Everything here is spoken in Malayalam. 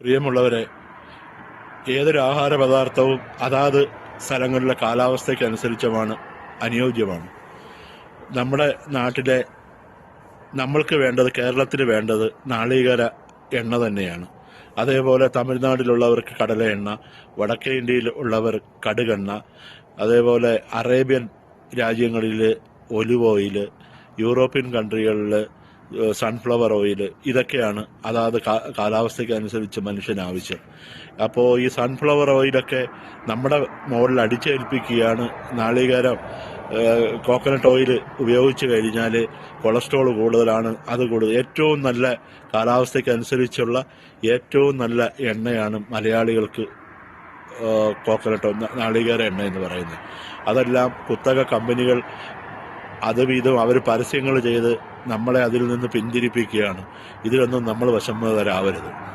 പ്രിയമുള്ളവരെ ഏതൊരു ആഹാര പദാർത്ഥവും അതാത് സ്ഥലങ്ങളിലെ കാലാവസ്ഥയ്ക്കനുസരിച്ചുമാണ് അനുയോജ്യമാണ്. നമ്മുടെ നാട്ടിലെ നമ്മൾക്ക് വേണ്ടത് കേരളത്തിന് വേണ്ടത് നാളികേര എണ്ണ തന്നെയാണ്. അതേപോലെ തമിഴ്നാട്ടിലുള്ളവർക്ക് കടല എണ്ണ വടക്കേ ഇന്ത്യയിൽ ഉള്ളവർ കടുകെണ്ണ അതേപോലെ അറേബ്യൻ രാജ്യങ്ങളിൽ ഒലിവ് ഓയിൽ യൂറോപ്യൻ കൺട്രികളിൽ സൺഫ്ലവർ ഓയിൽ ഇതൊക്കെയാണ്. അതാത് കാലാവസ്ഥയ്ക്ക് അനുസരിച്ച് മനുഷ്യൻ ആവശ്യം. അപ്പോൾ ഈ സൺഫ്ലവർ ഓയിലൊക്കെ നമ്മുടെ മുകളിൽ അടിച്ചേൽപ്പിക്കുകയാണ്. നാളികേരം കോക്കനട്ട് ഓയിൽ ഉപയോഗിച്ച് കഴിഞ്ഞാൽ കൊളസ്ട്രോൾ കൂടുതലാണ്. അത് കൂടുതൽ ഏറ്റവും നല്ല കാലാവസ്ഥയ്ക്ക് അനുസരിച്ചുള്ള ഏറ്റവും നല്ല എണ്ണയാണ് മലയാളികൾക്ക് കോക്കനട്ട് നാളികേര എണ്ണ എന്ന് പറയുന്നത്. അതെല്ലാം കുത്തക കമ്പനികൾ അത് വീതം അവർ പരസ്യങ്ങൾ ചെയ്ത് നമ്മളെ അതിൽ നിന്ന് പിന്തിരിപ്പിക്കുകയാണ്. ഇതിലൊന്നും നമ്മൾ വശംവദരാവരുത്